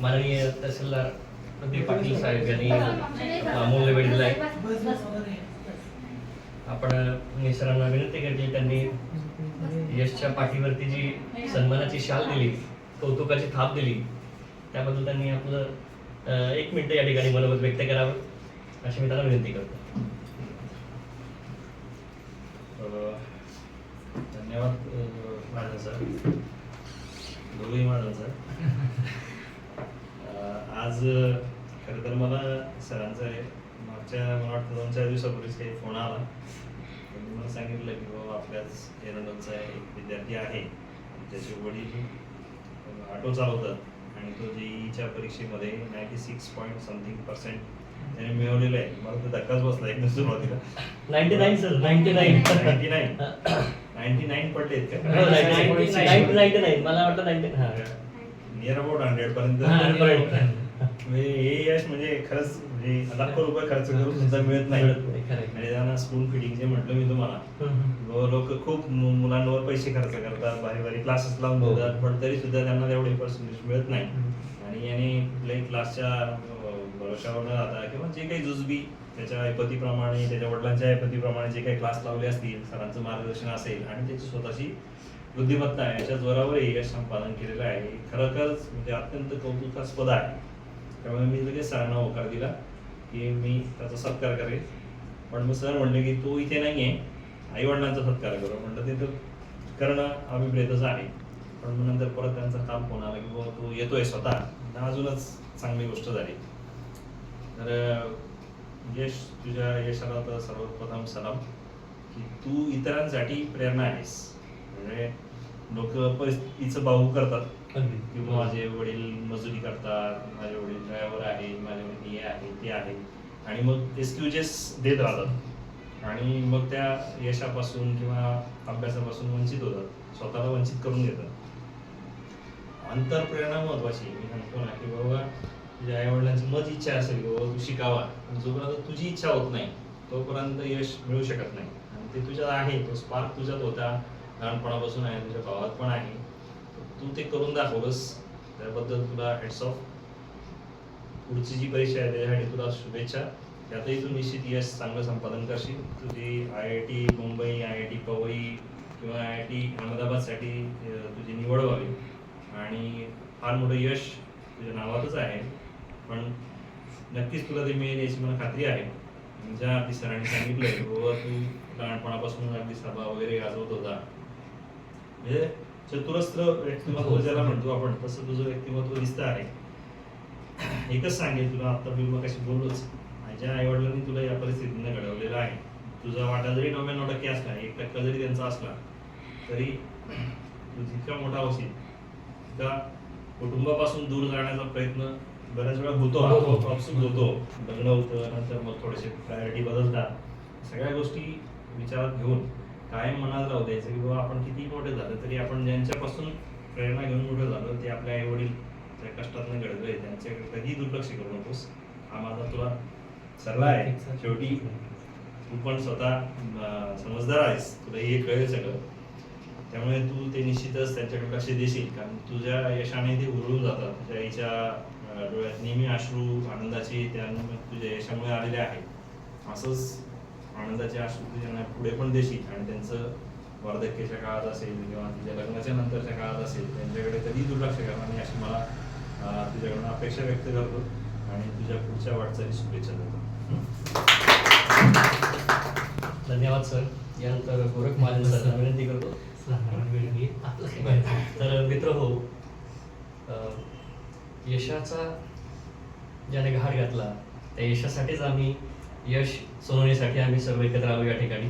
माननीय तहसीलदार प्रदीप पाटील साहेब यांनी अमूल्य वेळ दिला आहे आपण मिसरांना विनंती करते त्यांनी यशच्या पाठीवरती जी सन्मानाची शाल दिली कौतुकाची थाप दिली त्याबद्दल त्यांनी आपलं एक मिनिट या ठिकाणी मनोगत व्यक्त करावं. अशी मी त्यांना विनंती करतो. धन्यवाद अ, महाजन सर. दोघेही महाजन सर. आज खरं तर मला सरांचा आहे मागच्या मला वाटतं दोन चार दिवसापूर्वीच काही फोन आला. त्यांनी मला सांगितलं की बाबा आपल्याच एरंडोलचा एक विद्यार्थी आहे त्याचे वडील ऑटो चालवतात आणि तो जेईच्या परीक्षेमध्ये ninety six point something percent त्याने मिळवलेलं आहे. मला तर धक्काच बसला एकदम सुरुवातीला. Ninety nine sir ninety nine ninety nine ninety nine पडलेत का नाईन्टी नाईन्टी नाईन मला वाटतं नाईन्टी हा. नियर अबाउट हंड्रेड पर्यंत. हा. म्हणजे हे यश म्हणजे खरंच म्हणजे लाखो रुपये खर्च करून सुद्धा मिळत नाही. म्हणजे त्यांना स्कूल जे म्हटलं मी तुम्हाला लोक खूप मुलांवर पैसे खर्च करतात भारी भारी क्लासेस लावून हो. देतात पण तरी सुद्धा त्यांना तेवढे पर्सेंटेज मिळत नाही. आणि याने कुठल्याही क्लासच्या भरोशावर न राहता किंवा जे काही जुजबी त्याच्या ऐपतीप्रमाणे त्याच्या वडिलांच्या ऐपतीप्रमाणे जे काही क्लास लावले असतील सरांचं मार्गदर्शन असेल आणि त्याची स्वतःची बुद्धिमत्ता आहे याच्या जोरावर हे यश संपादन केलेलं आहे. हे खरोखरच म्हणजे अत्यंत कौतुकास्पद आहे. त्यामुळे मी लगेच सरांना होकार दिला की मी त्याचा सत्कार करेल. पण मग सर म्हणले की तू इथे नाही आहे आई वडिलांचा सत्कार करू. म्हणलं ते तर करणं अभिप्रेतच आहे. पण मग नंतर परत त्यांचा काम फोन आला की बाबा तू येतोय स्वतः. अजूनच चांगली गोष्ट झाली. तर यश तुझ्या यशाला तर सर्वप्रथम सलाम की तू इतरांसाठी प्रेरणा आहेस. म्हणजे लोक परिस्थितीचं बाहू करतात. अगदी. किंवा माझे वडील मजुरी करतात माझे वडील ड्रायव्हर आहे माझे वडील हे आहे ते आहे आणि मग एक्सक्युजेस देत राहतात. आणि मग त्या यशापासून किंवा अभ्यासापासून वंचित होतात. स्वतःला वंचित करून घेतात. अंतरप्रेरणा महत्वाची मी म्हणतो ना की बाबा तुझ्या आई वडिलांची मत इच्छा असेल की बाबा तू शिकावा. जोपर्यंत तुझी इच्छा होत नाही तोपर्यंत यश मिळू शकत नाही. आणि ते तुझ्यात आहे. तो स्पार्क तुझ्यात होता. लहानपणापासून आहे तुझ्या भावात पण आहे. तू ते करून दाखवलंस. त्याबद्दल तुला हेड्स ऑफ पुढची जी परीक्षा आहे त्याच्यासाठी तुला शुभेच्छा. त्यातही तू निश्चित यश चांगलं संपादन करशील. तुझी I I T Mumbai I I T Powai किंवा आय आय टी अहमदाबादसाठी तुझी निवड व्हावी. आणि फार मोठं यश तुझ्या नावातच आहे. पण नक्कीच तुला ते मिळेल याची मला खात्री आहे. ज्या अगदी सरांनी सांगितलंय बाबा तू लहानपणापासून अगदी सभा वगैरे गाजवत होता. म्हणजे चतुरस्त्र व्यक्तिमत्व ज्याला म्हणतो आपण तसं तुझं व्यक्तिमत्व दिसतं आहे. एकच सांगेल तुला आता मी मग कशी बोललोच माझ्या आई वडिलांनी तुला या परिस्थितीने घडवलेलं आहे. तुझा वाटा जरी नव्याण्णव टक्के असला एक टक्का जरी त्यांचा असला तरी तू जितका मोठा होशील तितका कुटुंबापासून दूर जाण्याचा प्रयत्न बऱ्याच वेळा होतो होतो. लग्न होतं नंतर मग थोडेसे प्रायोरिटी बदलतात. सगळ्या गोष्टी विचारात घेऊन कायम मनात राहू द्यायचं की बाबा आपण किती मोठे झालं तरी आपण ज्यांच्यापासून प्रेरणा घेऊन मोठे झालो ते आपले आई वडील त्या कष्टातनं घडले त्यांच्याकडे कधी दुर्लक्ष करू नकोस. हा माझा तुला सल्ला आहे. शेवटी तू पण स्वतः समजदार आहेस. तुला हे कळेल सगळं. त्यामुळे तू ते निश्चितच त्यांच्याकडे लक्ष देशील. कारण तुझ्या यशाने ते उरळून जातात. तुझ्या आईच्या डोळ्यात नेहमी अश्रू आनंदाचे त्या तुझ्या यशामुळे आलेले आहेत असंच आनंदाचे अश्रू तुझ्या पुढे पण देशील आणि त्यांचं वार्धक्याच्या काळात असेल किंवा तुझ्या लग्नाच्या नंतरच्या काळात असेल त्यांच्याकडे कधी दुर्लक्ष करणार नाही अशी मला तुझ्याकडून अपेक्षा व्यक्त करतो आणि तुझ्या पुढच्या वाटचाली शुभेच्छा देतो. धन्यवाद सर. यानंतर गोरख महाजन विनंती करतो. तर मित्र हो अं, यशाचा ज्याने घाट घातला त्या यशासाठीच आम्ही यश सोनोनीसाठी आम्ही सर्व एकत्र आलो या ठिकाणी.